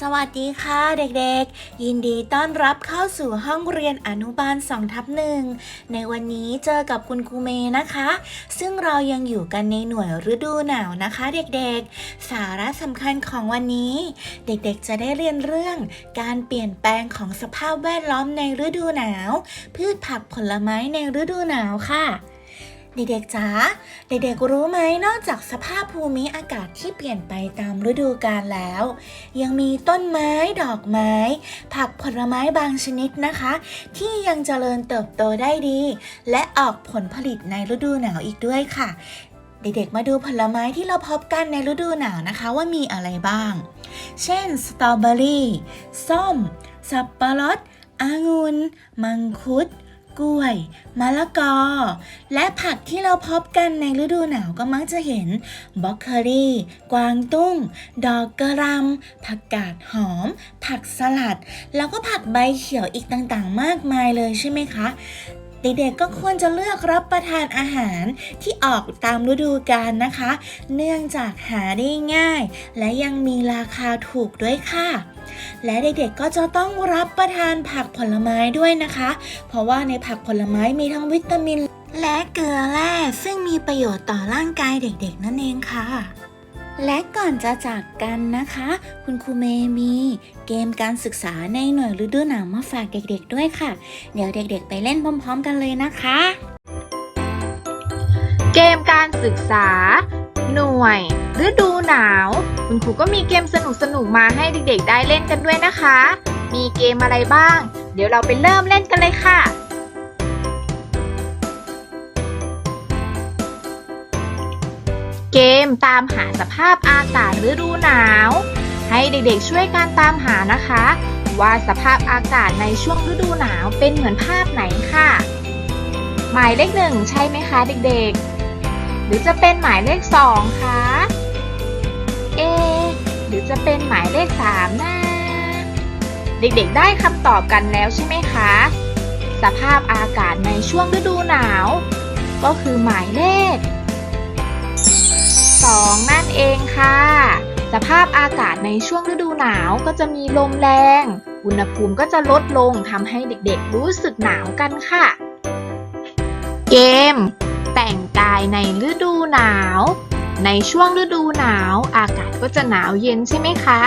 สวัสดีค่ะเด็กๆ ยินดีต้อนรับเข้าสู่ห้องเรียนอนุบาล2ทับหนึ่งในวันนี้เจอกับคุณครูเมย์นะคะ ซึ่งเรายังอยู่กันในหน่วยฤดูหนาวนะคะเด็กๆ สาระสำคัญของวันนี้ เด็กๆจะได้เรียนเรื่องการเปลี่ยนแปลงของสภาพแวดล้อมในฤดูหนาว พืชผักผลไม้ในฤดูหนาวค่ะ เด็กๆจ๋า เด็กๆรู้ไหมนอกจากสภาพภูมิอากาศที่เปลี่ยนไปตามฤดูกาลแล้ว ยังมีต้นไม้ดอกไม้ ผักผลไม้บางชนิดนะคะ ที่ยังเจริญเติบโตได้ดี และออกผลผลิตในฤดูหนาวอีกด้วยค่ะ เด็กๆมาดูผลไม้ที่เราพบกันในฤดูหนาวนะคะว่ามีอะไรบ้าง เช่นสตรอเบอรี่ส้ม สับปะรดองุ่นมังคุด กล้วย มะละกอ และผักที่เราพบกันในฤดูหนาวก็มักจะเห็นบล็อกเคอรี่ กวางตุ้ง ดอกกระหลำผักกาดหอม ผักสลัด แล้วก็ผักใบเขียวอีกต่างๆ มากมายเลยใช่ไหมคะ เด็กๆก็ควรจะเลือกรับประทานอาหารที่ออกตามฤดูกาลนะคะ เนื่องจากหาได้ง่าย และยังมีราคาถูกด้วยค่ะ และเด็กๆก็จะต้องรับประทานผักผลไม้ด้วยนะคะ เพราะว่าในผักผลไม้มีทั้งวิตามิน และเกลือแร่ซึ่งมีประโยชน์ต่อร่างกายเด็กๆ นั่นเองค่ะ และก่อนจะจากกันนะคะ คุณครูเมย์มีเกมการศึกษาในหน่วยฤดูหนาวมาฝากเด็กๆด้วยค่ะ เดี๋ยวเด็กๆไปเล่นพร้อมๆกันเลยนะคะ เกมการศึกษา หน่วยฤดูหนาว คุณครูก็มีเกมสนุกๆมาให้เด็กๆได้เล่นกันด้วยนะคะ มีเกมอะไรบ้าง เดี๋ยวเราไปเริ่มเล่นกันเลยค่ะ เกมตามหาสภาพอากาศฤดูหนาว ให้เด็กๆช่วยกันตามหานะคะ ว่าสภาพอากาศในช่วงฤดูหนาวเป็นเหมือนภาพไหนค่ะ หมายเลขหนึ่งใช่ไหมคะเด็กๆ หรือจะเป็นหมายเลขสองคะเอหรือจะเป็นหมายเลขสามนะเด็กๆได้คำตอบกันแล้วใช่ไหมคะ สภาพอากาศในช่วงฤดูหนาว ก็คือหมายเลข สองนั่นเองค่ะ สภาพอากาศในช่วงฤดูหนาวก็จะมีลมแรง อุณหภูมิก็จะลดลงทำให้เด็กๆรู้สึกหนาวกันค่ะ เกม แต่งกายในฤดูหนาว ในช่วงฤดูหนาว อากาศก็จะหนาวเย็นใช่ไหมคะ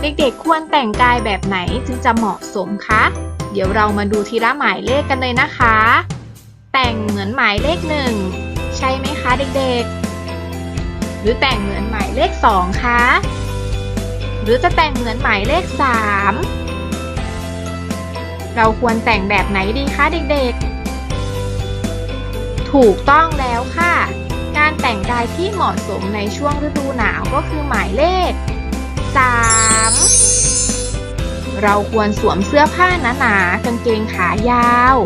เด็กๆควรแต่งกายแบบไหนจึงจะเหมาะสมคะเดี๋ยวเรามาดูทีละหมายเลขกันเลยนะคะ แต่งเหมือนหมายเลขหนึ่ง ใช่ไหมคะเด็กๆ หรือแต่งเหมือนหมายเลขสองคะ หรือจะแต่งเหมือนหมายเลขสามเราควรแต่งแบบไหนดีคะเด็กๆ ถูกต้องแล้วค่ะ การแต่งกายที่เหมาะสมในช่วงฤดูหนาวก็คือหมายเลข 3 เราควรสวมเสื้อผ้าหนาๆกางเกงขายาว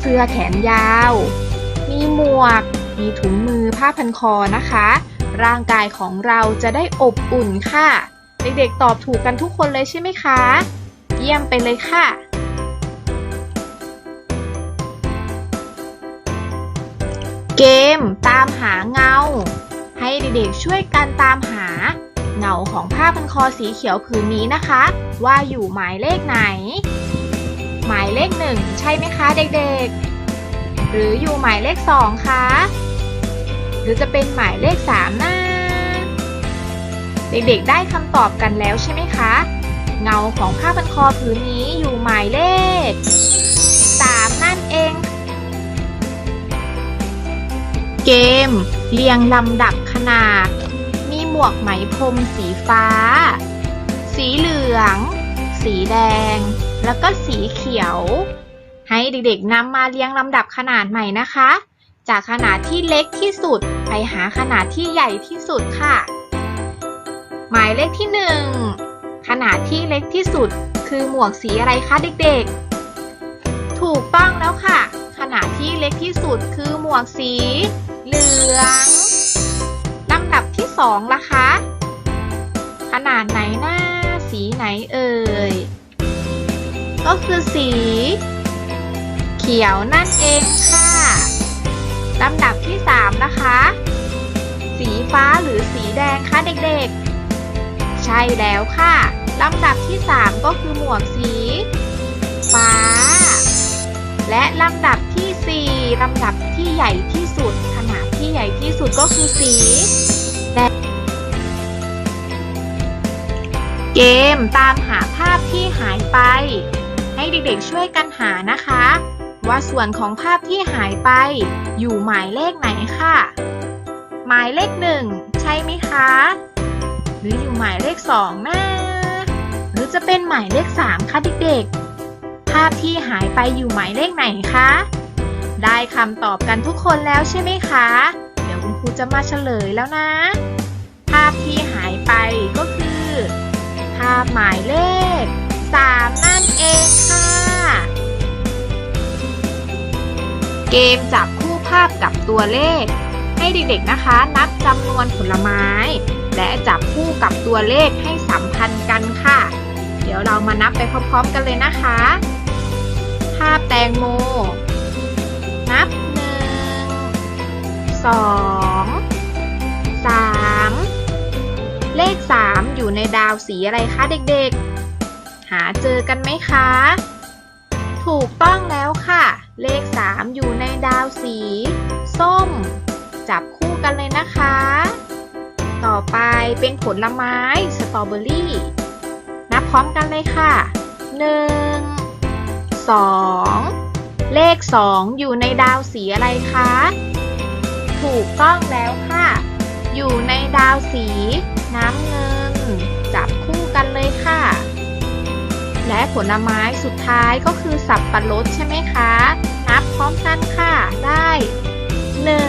เสื้อแขนยาว มีหมวกมีถุงมือผ้าพันคอนะคะ ร่างกายของเราจะได้อบอุ่นค่ะ เด็กๆตอบถูกกันทุกคนเลยใช่ไหมคะ เยี่ยมไปเลยค่ะ เกมตามหาเงา ให้เด็กๆช่วยกันตามหา เงาของผ้าพันคอสีเขียวผืนนี้นะคะ ว่าอยู่หมายเลขไหน หมายเลขหนึ่งใช่ไหมคะเด็กๆ หรืออยู่หมายเลขสองคะ รือจะเป็นหมายเลขสามนะ เด็กๆได้คำตอบกันแล้วใช่ไหมคะ เงาของผ้าพันคอผืนนี้อยู่หมายเลขสามนั่นเอง เกม เรียงลำดับขนาด มีหมวกไหมพรมสีฟ้า สีเหลือง สีแดง แล้วก็สีเขียว ให้เด็กๆนำมาเรียงลำดับขนาดใหม่นะคะ จากขนาดที่เล็กที่สุด ไปหาขนาดที่ใหญ่ที่สุดค่ะ หมายเลขที่หนึ่งขนาดที่เล็กที่สุด คือหมวกสีอะไรคะเด็กๆ ถูกต้องแล้วค่ะ ขนาดที่เล็กที่สุดคือหมวกสี เหลืองลำดับที่สองล่ะคะ ขนาดไหนหน้าสีไหนเอ่ย ก็คือสี เขียวนั่นเองค่ะ ลำดับที่สามนะคะ สีฟ้าหรือสีแดงคะเด็กๆ ใช่แล้วค่ะ ลำดับที่ 3 ก็คือหมวกสี ฟ้า และลำดับทีสี่ 4 ลำดับที่ใหญ่ที่สุด ขนาดที่ใหญ่ที่สุดก็คือสีแดงเกมตามหาภาพที่หายไป ให้เด็กๆช่วยกันหานะคะ ว่าส่วนของภาพที่หายไป อยู่หมายเลขไหนค่ะ หมายเลขหนึ่งใช่ไหมคะ หรืออยู่หมายเลขสองนะ หรือจะเป็นหมายเลขสามคะเด็กๆ ภาพที่หายไปอยู่หมายเลขไหนคะ ได้คำตอบกันทุกคนแล้วใช่ไหมคะ เดี๋ยวคุณครูจะมาเฉลยแล้วนะ ภาพที่หายไปก็คือ ภาพหมาย เกมจับคู่ภาพกับตัวเลข ให้เด็กๆนะคะนับจำนวนผลไม้ และจับคู่กับตัวเลขให้สัมพันธ์กันค่ะ เดี๋ยวเรามานับไปพร้อมๆกันเลยนะคะ ภาพแตงโม นับหนึ่งสองสามเลขสามอยู่ในดาวสีอะไรคะเด็กๆ หาเจอกันไหมคะ ถูกต้องแล้วค่ะ เลข 3 อยู่ในดาวสี ส้ม จับคู่กันเลยนะคะ ต่อไปเป็นผลไม้ สตรอเบอรี่ นับพร้อมกันเลยค่ะ 1 2 เลข 2 อยู่ในดาวสีอะไรคะ ถูกต้องแล้วค่ะ อยู่ในดาวสี น้ำเงิน จับคู่กันเลยค่ะ และผลไม้สุดท้ายก็คือสับปะรดใช่ไหมคะ นับพร้อมกันค่ะ ได้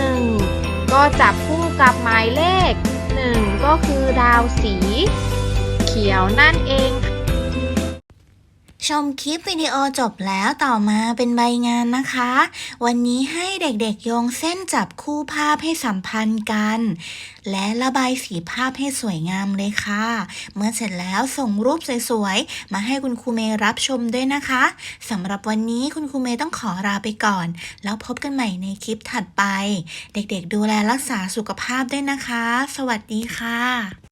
1 ก็จับคู่กับหมายเลข 1 ก็คือดาวสี เขียวนั่นเองค่ะ ชมคลิปวิดีโอจบแล้วต่อมาเป็นใบงานนะคะ วันนี้ให้เด็กๆโยงเส้นจับคู่ภาพให้สัมพันธ์กัน และระบายสีภาพให้สวยงามเลยค่ะ เมื่อเสร็จแล้วส่งรูปสวยๆ มาให้คุณครูเมย์รับชมด้วยนะคะสำหรับวันนี้คุณครูเมย์ต้องขอลาไปก่อน แล้วพบกันใหม่ในคลิปถัดไป เด็กๆดูแลรักษาสุขภาพด้วยนะคะ สวัสดีค่ะ